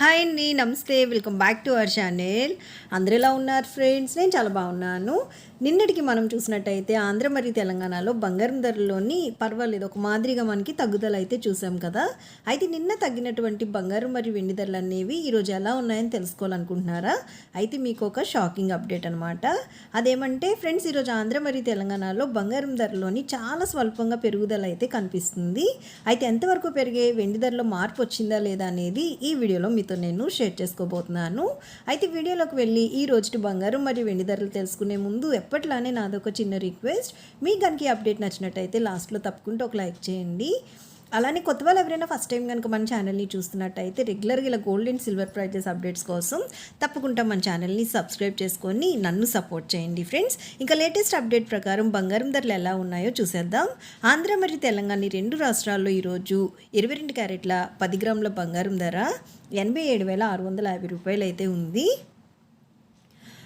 Hi అండి నమస్తే. Welcome back to our channel. అందరు ఎలా ఉన్నారు ఫ్రెండ్స్? నేను చాలా బాగున్నాను. నిన్నటికి మనం చూసినట్టయితే ఆంధ్ర మరియు తెలంగాణలో బంగారం ధరలోని పర్వాలేదు ఒక మాదిరిగా మనకి తగ్గుదల అయితే చూసాం కదా. అయితే నిన్న తగ్గినటువంటి బంగారం మరియు వెండి ధరలు అనేవి ఈరోజు ఎలా ఉన్నాయని తెలుసుకోవాలనుకుంటున్నారా? అయితే మీకు ఒక షాకింగ్ అప్డేట్ అనమాట అదేమంటే ఫ్రెండ్స్ ఈరోజు ఆంధ్ర మరియు తెలంగాణలో బంగారం ధరలోని చాలా స్వల్పంగా పెరుగుదల అయితే కనిపిస్తుంది. అయితే ఎంతవరకు పెరిగే వెండి ధరలో మార్పు వచ్చిందా లేదా అనేది ఈ వీడియోలో మీతో నేను షేర్ చేసుకోబోతున్నాను. అయితే వీడియోలోకి వెళ్ళి ఈ రోజు బంగారం మరియు వెండి ధరలు తెలుసుకునే ముందు ఎప్పట్లానే నాదొక చిన్న రిక్వెస్ట్. మీకు కనుక ఈ అప్డేట్ నచ్చినట్టయితే లాస్ట్లో తప్పకుండా ఒక లైక్ చేయండి. అలానే కొత్త వాళ్ళు ఎవరైనా ఫస్ట్ టైం కనుక మన ఛానల్ని చూస్తున్నట్టయితే రెగ్యులర్గా ఇలా gold and silver prices updates కోసం తప్పకుండా మన ఛానల్ని సబ్స్క్రైబ్ చేసుకొని నన్ను సపోర్ట్ చేయండి ఫ్రెండ్స్ ఇంకా లేటెస్ట్ అప్డేట్ ప్రకారం బంగారం ధరలు ఎలా ఉన్నాయో చూసేద్దాం. ఆంధ్ర మరియు తెలంగాణ రెండు రాష్ట్రాల్లో ఈరోజు ఇరవై రెండు క్యారెట్ల పది గ్రాముల బంగారం ధర ఎనభై ఏడు వేల ఆరు వందల యాభై రూపాయలు అయితే ఉంది.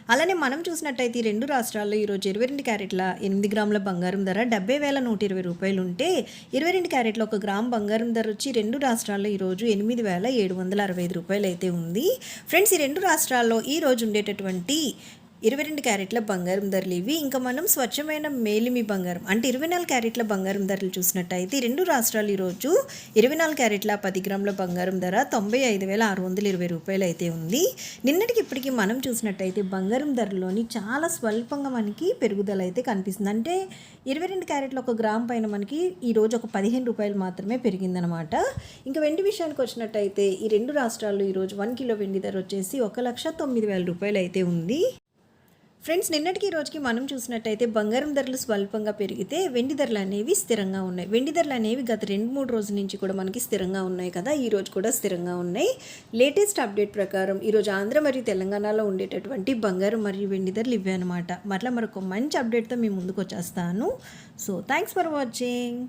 అలానే మనం చూసినట్టయితే ఈ రెండు రాష్ట్రాల్లో ఈరోజు ఇరవై రెండు క్యారెట్ల ఎనిమిది గ్రాముల బంగారం ధర డెబ్బై వేల నూట ఇరవై రూపాయలు ఉంటే ఇరవై రెండు క్యారెట్ల ఒక గ్రామ్ బంగారం ధర వచ్చి రెండు రాష్ట్రాల్లో ఈరోజు ఎనిమిది వేల ఏడు వందల అరవై ఐదు రూపాయలు అయితే ఉంది. ఫ్రెండ్స్ ఈ రెండు రాష్ట్రాల్లో ఈ రోజు ఉండేటటువంటి ఇరవై రెండు క్యారెట్ల బంగారం ధరలు ఇవి. ఇంకా మనం స్వచ్ఛమైన మేలిమి బంగారం అంటే ఇరవై నాలుగు క్యారెట్ల బంగారం ధరలు చూసినట్టయితే రెండు రాష్ట్రాలు ఈరోజు ఇరవై నాలుగు క్యారెట్ల పది గ్రాముల బంగారం ధర తొంభై ఐదు వేల ఆరు వందల ఇరవై రూపాయలు అయితే ఉంది. నిన్నటికి ఇప్పటికీ మనం చూసినట్టయితే బంగారం ధరలోని చాలా స్వల్పంగా మనకి పెరుగుదల అయితే కనిపిస్తుంది. అంటే ఇరవై రెండు క్యారెట్ల ఒక గ్రామ్ పైన మనకి ఈరోజు ఒక పదిహేను రూపాయలు మాత్రమే పెరిగిందనమాట. ఇంకా వెండి విషయానికి వచ్చినట్టయితే ఈ రెండు రాష్ట్రాల్లో ఈరోజు వన్ కిలో వెండి ధర వచ్చేసి ఒక లక్ష తొమ్మిది వేల రూపాయలు అయితే ఉంది. ఫ్రెండ్స్ నిన్నటికి ఈ రోజుకి మనం చూసినట్టయితే బంగారం ధరలు స్వల్పంగా పెరిగితే వెండి ధరలు అనేవి స్థిరంగా ఉన్నాయి. వెండి ధరలు అనేవి గత రెండు మూడు రోజుల నుంచి కూడా మనకి స్థిరంగా ఉన్నాయి కదా. ఈ రోజు కూడా స్థిరంగా ఉన్నాయి. లేటెస్ట్ అప్డేట్ ప్రకారం ఈరోజు ఆంధ్ర మరియు తెలంగాణలో ఉండేటటువంటి బంగారం మరియు వెండి ధరలు ఇవే అనమాట మరలా మరొక మంచి అప్డేట్తో మీ ముందుకు వచ్చేస్తాను. So thanks for watching